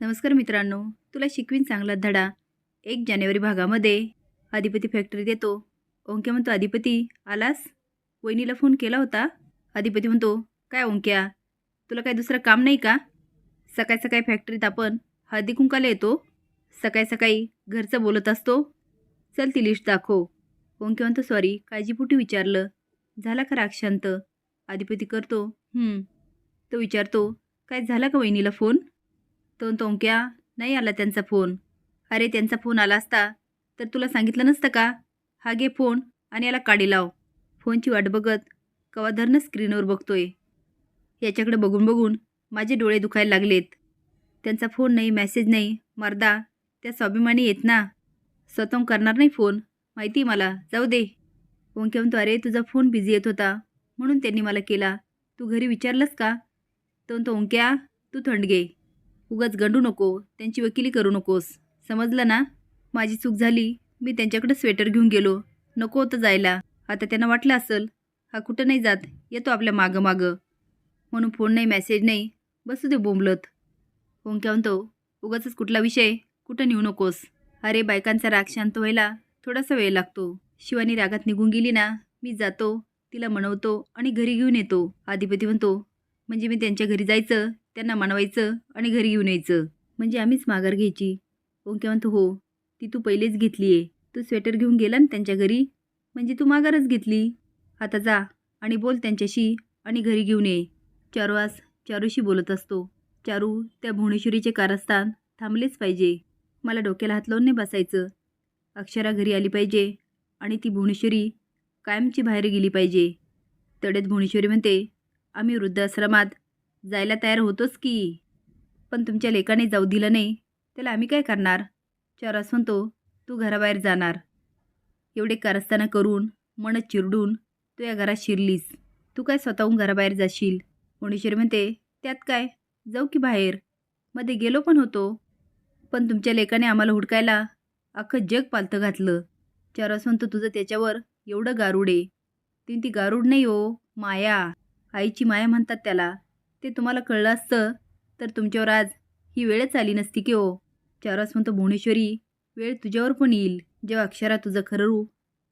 नमस्कार मित्रांनो तुला शिकवीन चांगला धडा. एक जानेवारी भागामध्ये अधिपती फॅक्टरीत येतो ओंक्या म्हणतो अधिपती आलास? वहिनीला फोन केला होता. अधिपती म्हणतो काय ओंक्या? तुला काय दुसरं काम नाही का? सकाळी सकाळी फॅक्टरीत आपण हळदी कुंकाला येतो. सकाळी सकाळी घरचं बोलत असतो. चल ती लिस्ट दाखव. ओंक्या म्हणतो सॉरी काळजीपोटी विचारलं. झाला का राक्षांत अधिपती करतो तो विचारतो काय झाला का वहिनीला फोन तो तोंक्या नाही आला त्यांचा फोन. अरे त्यांचा फोन आला असता. तर तुला सांगितलं नसतं का? हा घे फोन आणि याला काडी लाव. फोनची वाट बघत कवाधरणं स्क्रीनवर बघतोय. याच्याकडे बघून बघून माझे डोळे दुखायला लागलेत. त्यांचा फोन नाही मेसेज नाही. मर्दा त्या स्वाभिमानी येत ना. स्वतः करणार नाही फोन. माहिती मला. जाऊ दे. ओंक्या म्हणतो अरे तुझा फोन बिझी येत होता. म्हणून त्यांनी मला केला. तू घरी विचारलंस का? तो ओंक्या तू थंड घे. उगाच गंडू नको त्यांची वकिली करू नकोस. समजलं ना? माझी चूक झाली मी त्यांच्याकडे स्वेटर घेऊन गेलो. नको होतं जायला. आता त्यांना वाटलं असेल हा कुठं नाही जात येतो आपल्या मागं मागं. म्हणून फोन नाही मेसेज नाही बसू दे बोंबलत. ओंक्या म्हणतो? उगाचच कुठला विषय? कुठं नेऊ नकोस? अरे बायकांचा राग शांत व्हायला थोडासा वेळ लागतो. शिवानी रागात निघून गेली ना मी जातो तिला म्हणवतो आणि घरी घेऊन येतो. आधिपती म्हणतो म्हणजे मी त्यांच्या घरी जायचं? त्यांना मनवायचं आणि घरी घेऊन यायचं. म्हणजे आम्हीच माघार घ्यायची. ओंक्या म्हणतो हो ती तू पहिलेच घेतली आहे तू स्वेटर घेऊन गेला ना त्यांच्या घरी? म्हणजे तू माघारच घेतली. आता जा आणि बोल त्यांच्याशी आणि घरी घेऊन ये. चारुवास चारूशी बोलत असतो. चारू त्या भुवनेश्वरीचे कारस्थान थांबलेच पाहिजे. मला डोक्याला हात लावून नाही बसायचं. अक्षरा घरी आली पाहिजे आणि ती भुवनेश्वरी कायमची बाहेर गेली पाहिजे. तडेत भुवनेश्वरी म्हणते आम्ही वृद्धाश्रमात जायला तयार होतोच की? पण तुमच्या लेकाने जाऊ दिलं नाही त्याला आम्ही काय करणार? चारास म्हणतो तू घराबाहेर जाणार. एवढे कारस्थानं करून मन चिरडून तू या घरात शिरलीस. तू काय स्वतःहून घराबाहेर जाशील? भुवनेश्वरी म्हणते त्यात काय? जाऊ की बाहेर. मध्ये गेलो पण होतो. पण तुमच्या लेकाने आम्हाला हुडकायला अख्खं जग पालतं घातलं. चारास म्हणतो तुझं त्याच्यावर एवढं गारुडे आहे. ती गारुड नाही हो माया. आईची माया म्हणतात त्याला. ते तुम्हाला कळलं असतं तर तुमच्यावर आज ही वेळच आली नसती की हो. ओ चारस म्हणतो भुवनेश्वरी वेळ तुझ्यावर पण येईल. जेव्हा अक्षरा तुझं खरं रूप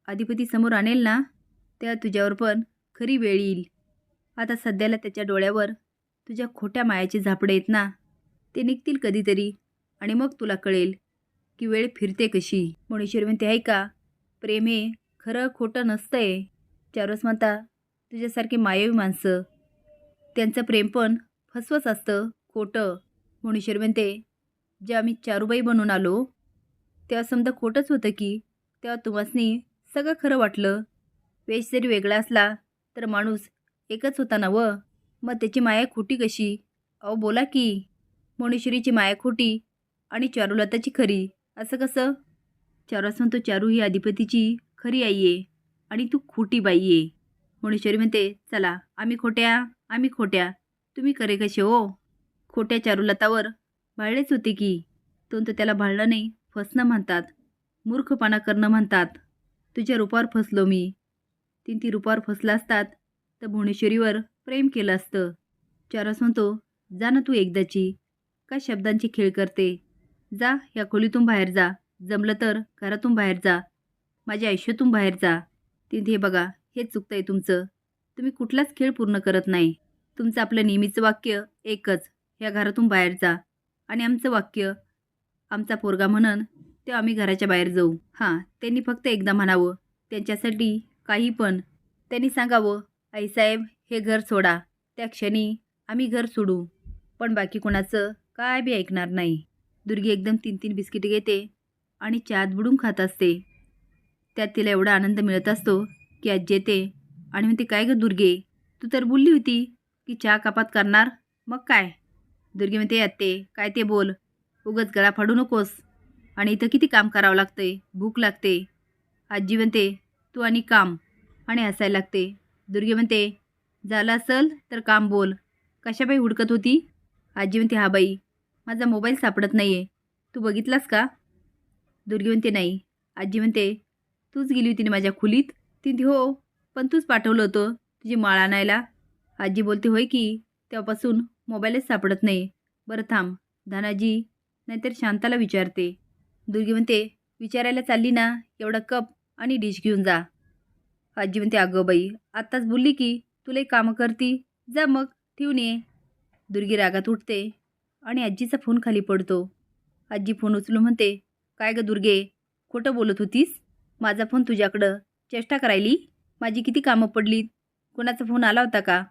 अधिपती समोर आणेल ना तेव्हा तुझ्यावर पण खरी वेळ येईल. आता सध्याला त्याच्या डोळ्यावर तुझ्या खोट्या मायाचे झापडे आहेत ना ते निघतील कधीतरी आणि मग तुला कळेल की वेळ फिरते कशी. भुवनेश्वरी म्हणते आहे का? प्रेम हे खरं खोटं नसतंय. चारस म्हणता तुझ्यासारखे मायावी माणसं त्यांचं प्रेम पण फसवंच असतं. खोटं. भुवनेश्वर म्हणते जे आम्ही चारूबाई बनून आलो. तेव्हा समजा खोटंच होतं की तेव्हा तुम्हासनी सगळं खरं वाटलं. वेश जरी वेगळा असला तर माणूस एकच होता ना व? मग त्याची माया खोटी कशी? अहो बोला की. भुवनेश्वरीची माया खोटी आणि चारुलताची खरी. असं कसं? चारूस म्हणतो चारू ही अधिपतीची खरी आई आहे. आणि तू खोटी बाई आहे. भुवनेश्वरी म्हणते चला आम्ही खोट्या आम्ही खोट्या. तुम्ही करे कसे हो? खोट्या चारुलतावर. भाळलेच होते की. तो तर त्याला भाळणं नाही. फसणं म्हणतात. मूर्खपणा करणं म्हणतात. तुझ्या रूपावर फसलो मी. तीन ती रूपावर फसला असतात. तर भुवनेश्वरीवर प्रेम केलं असतं. चारस म्हणतो जा ना तू एकदाची. का शब्दांची खेळ करते? जा या खोलीतून बाहेर जा. जमलं तर घरातून बाहेर जा. माझ्या आयुष्यातून बाहेर जा. तिथे बघा. हेच चुकतंय तुमचं. तुम्ही कुठलाच खेळ पूर्ण करत नाही. तुमचं आपलं नेहमीचं वाक्य एकच ह्या घरातून बाहेर जा. आणि आमचं वाक्य आमचा पोरगा म्हणन ते आम्ही घराच्या बाहेर जाऊ. हां त्यांनी फक्त एकदा म्हणावं त्यांच्यासाठी काही पण. त्यांनी सांगावं आईसाहेब हे घर सोडा. त्या क्षणी आम्ही घर सोडू. पण बाकी कोणाचं काय बी ऐकणार नाही. दुर्गी एकदम तीन तीन बिस्किटे घेते आणि चहात बुडून खात असते. त्यात तिला एवढा आनंद मिळत असतो की आज जेते आणि म्हणते काय ग दुर्गे? तू तर बोलली होती की चहा कपात करणार. मग काय? दुर्गे म्हणते आत्ते काय ते बोल. उगच गळा फाडू नकोस. आणि इथं किती काम करावं लागते भूक लागते. आजी म्हणते तू आणि काम. आणि हसायला लागते. दुर्गे म्हणते झालं असेल तर काम बोल. कशाबाई हुडकत होती? आजी म्हणते हा बाई माझा मोबाईल सापडत नाही आहे तू बघितलास का? दुर्गे म्हणते नाही. आजी म्हणते तूच गेली होती ना माझ्या खोलीत? ती हो. पण तूच पाठवलं होतं तुझी माळ आणायला आजी बोलते होय की तेव्हापासून मोबाईलच सापडत नाही. बरं थांब धानाजी नाहीतर शांताला विचारते. दुर्गी म्हणते विचारायला चालली ना एवढा कप आणि डिश घेऊन जा. आजी म्हणते अगं बाई आत्ताच बोलली की तुला एक कामं करती जा मग ठेवून ये. दुर्गी रागात उठते आणि आजीचा फोन खाली पडतो. आजी फोन उचलून म्हणते काय गं दुर्गे खोटं बोलत होतीस? माझा फोन तुझ्याकडं चेष्टा करायली? माझी किती कामं पडलीत कोणाचा फोन आला होता का?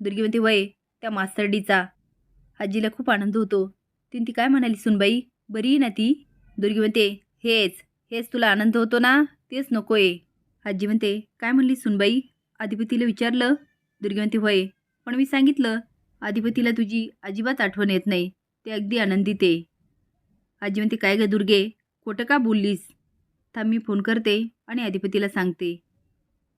दुर्गी म्हणते वय त्या मास्तरडीचा. आजीला खूप आनंद होतो. तिने ती काय म्हणाली सुनबाई? बरी ना ती? दुर्गी म्हणते हेच हेच तुला आनंद होतो ना? तेच नको आहे आजी म्हणते काय म्हणली सुनबाई? अधिपतीला विचारलं? दुर्गी म्हणते होय पण मी सांगितलं अधिपतीला तुझी अजिबात आठवण येत नाही. ते अगदी आनंदित आहे. आजी म्हणते काय ग दुर्गे? खोटं का बोललीस? थांब मी फोन करते आणि अधिपतीला सांगते.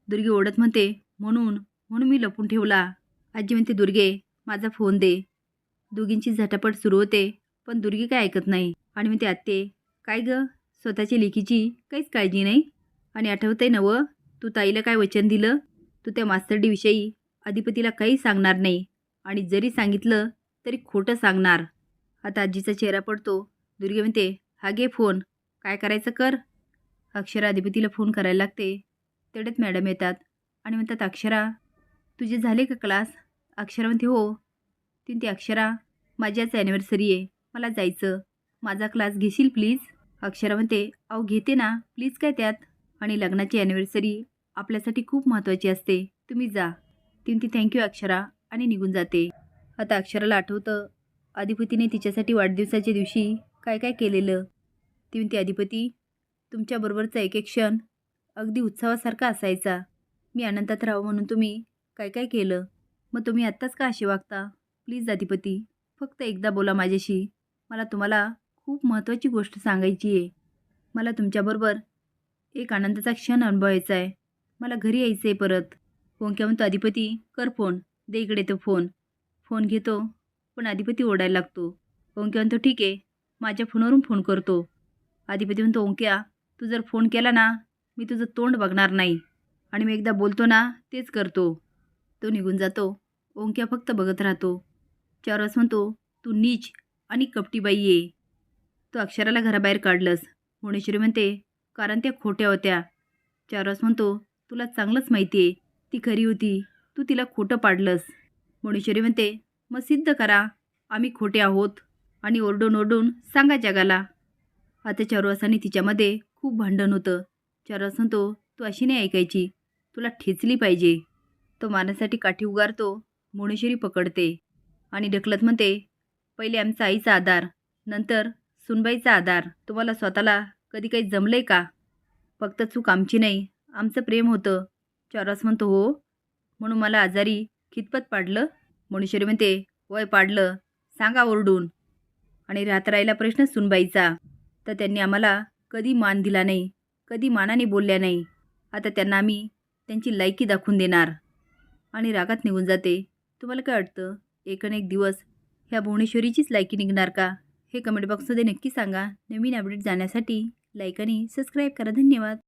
दुर्गे ओढत म्हणते म्हणून म्हणून मी लपून ठेवला. आजी म्हणते दुर्गे माझा फोन दे. दोघींची झटापट सुरू होते पण दुर्गे काय ऐकत नाही. आणि म्हणते आत्ते काय ग? स्वतःच्या लेकीची काहीच काळजी नाही? आणि आठवतंय नवं तू ताईला काय वचन दिलं? तू त्या मास्तरडीविषयी अधिपतीला काही सांगणार नाही. आणि जरी सांगितलं तरी खोटं सांगणार. आता आजीचा चेहरा पडतो. दुर्गे म्हणते हा घे फोन. काय करायचं कर? अक्षरा अधिपतीला फोन करायला लागते. तेवढ्यात मॅडम येतात आणि म्हणतात अक्षरा तुझे झाले का क्लास? अक्षरा म्हणते हो. तीन ती अक्षरा माझी आज ॲनिव्हर्सरी आहे. मला जायचं. माझा क्लास घेशील प्लीज? अक्षरा म्हणते अहो घेते ना. प्लीज काय त्यात? आणि लग्नाची ॲनिव्हर्सरी आपल्यासाठी खूप महत्त्वाची असते. तुम्ही जा. तीन ती थँक्यू अक्षरा. आणि निघून जाते. आता अक्षराला आठवतं अधिपतीने तिच्यासाठी वाढदिवसाच्या दिवशी काय काय केलेलं? ती म्हणते अधिपती तुमच्याबरोबरचा एक एक क्षण अगदी उत्सवासारखा असायचा. मी आनंदात राहावं म्हणून तुम्ही काय काय केलं? मग तुम्ही आत्ताच का असे वागता? प्लीज अधिपती फक्त एकदा बोला माझ्याशी. मला तुम्हाला खूप महत्त्वाची गोष्ट सांगायची आहे. मला तुमच्याबरोबर एक आनंदाचा क्षण अनुभवायचा आहे. मला घरी यायचं आहे परत ओंक्या म्हणतो अधिपती कर फोन. दे इकडे तो फोन. फोन घेतो पण अधिपती ओढायला लागतो. ओंक्या म्हणतो ठीक आहे. माझ्या फोनवरून फोन करतो. अधिपती म्हणतो ओंक्या तू जर फोन केला ना मी तुझं तोंड बघणार नाही. आणि मी एकदा बोलतो ना तेच करतो. तो निघून जातो. ओंक्या फक्त बघत राहतो. चार म्हणतो तू नीच आणि कपटीबाई ये. तू अक्षराला घराबाहेर काढलंस. भुवनेश्वरी म्हणते कारण त्या खोट्या होत्या. चार म्हणतो तुला चांगलंच माहिती आहे ती खरी होती. तू तिला खोटं पाडलंस. भुवनेश्वरी म्हणते मग सिद्ध करा. आम्ही खोटे आहोत आणि ओरडून ओरडून सांगा जगाला. आता चारुवासाने तिच्यामध्ये खूप भांडण होतं. चारुवास म्हणतो तू अशी नाही ऐकायची. तुला ठेचली पाहिजे. तो मारण्यासाठी काठी उगारतो मुणेश्वरी पकडते आणि ढकलत म्हणते पहिले आमचा आईचा आधार नंतर सुनबाईचा आधार. तुम्हाला स्वतःला कधी काही जमलं आहे का? फक्त चूक आमची नाही आमचं प्रेम होतं. चौरस म्हणतो हो. म्हणून मला आजारी खितपत पाडलं. मुणेश्वरी म्हणते वय पाडलं. सांगा ओरडून. आणि राहता राहिला प्रश्न सुनबाईचा. तर त्यांनी आम्हाला कधी मान दिला नाही. कधी मानाने बोलल्या नाही. आता त्यांना आम्ही त्यांची लायकी दाखवून देणार. आणि रागात निघून जाते. तुम्हाला काय वाटतं? एक आणि एक दिवस ह्या भुवनेश्वरीचीच लायकी निघणार का? हे कमेंट बॉक्समध्ये नक्की सांगा. नवीन अपडेट जाण्यासाठी लाईक आणि सबस्क्राईब करा. धन्यवाद.